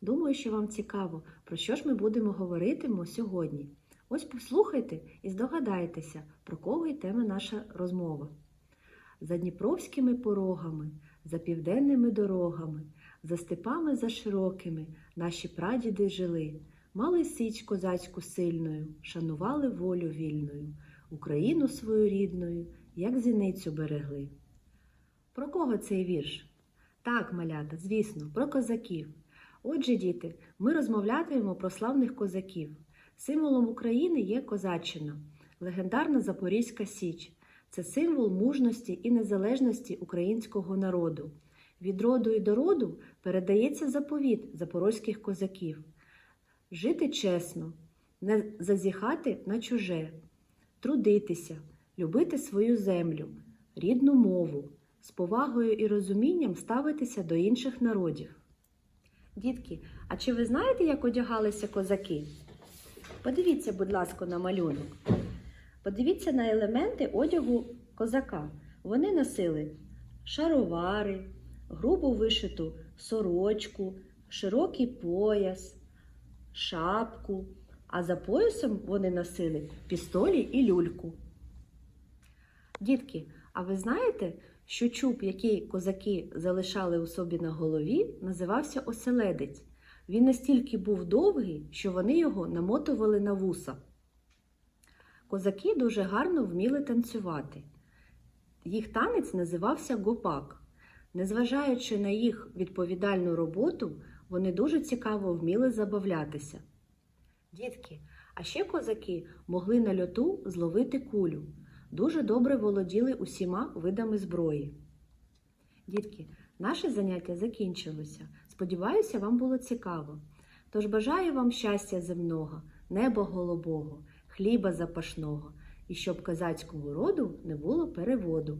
Думаю, що вам цікаво, про що ж ми будемо говоритимо сьогодні. Ось послухайте і здогадайтеся, про кого йтиме наша розмова. За дніпровськими порогами, за південними дорогами, за степами за широкими наші прадіди жили, мали січ козацьку сильною, шанували волю вільною, Україну свою рідною, як зіницю берегли. Про кого цей вірш? Так, малята, звісно, про козаків. Отже, діти, ми розмовлятимемо про славних козаків. Символом України є козаччина, легендарна Запорізька Січ. Це символ мужності і незалежності українського народу. Від роду і до роду передається заповіт запорозьких козаків: жити чесно, не зазіхати на чуже, трудитися, любити свою землю, рідну мову, з повагою і розумінням ставитися до інших народів. Дітки, а чи ви знаєте, як одягалися козаки? Подивіться, будь ласка, на малюнок. Подивіться на елементи одягу козака. Вони носили шаровари, грубо вишиту сорочку, широкий пояс, шапку, а за поясом вони носили пістолі і люльку. Дітки, а ви знаєте, що чуб, який козаки залишали у собі на голові, називався оселедець. Він настільки був довгий, що вони його намотували на вуса. Козаки дуже гарно вміли танцювати. Їх танець називався гопак. Незважаючи на їх відповідальну роботу, вони дуже цікаво вміли забавлятися. Дітки, а ще козаки могли на льоту зловити кулю. Дуже добре володіли усіма видами зброї. Дітки, наше заняття закінчилося. Сподіваюся, вам було цікаво. Тож бажаю вам щастя земного, неба голубого, хліба запашного і щоб козацького роду не було переводу.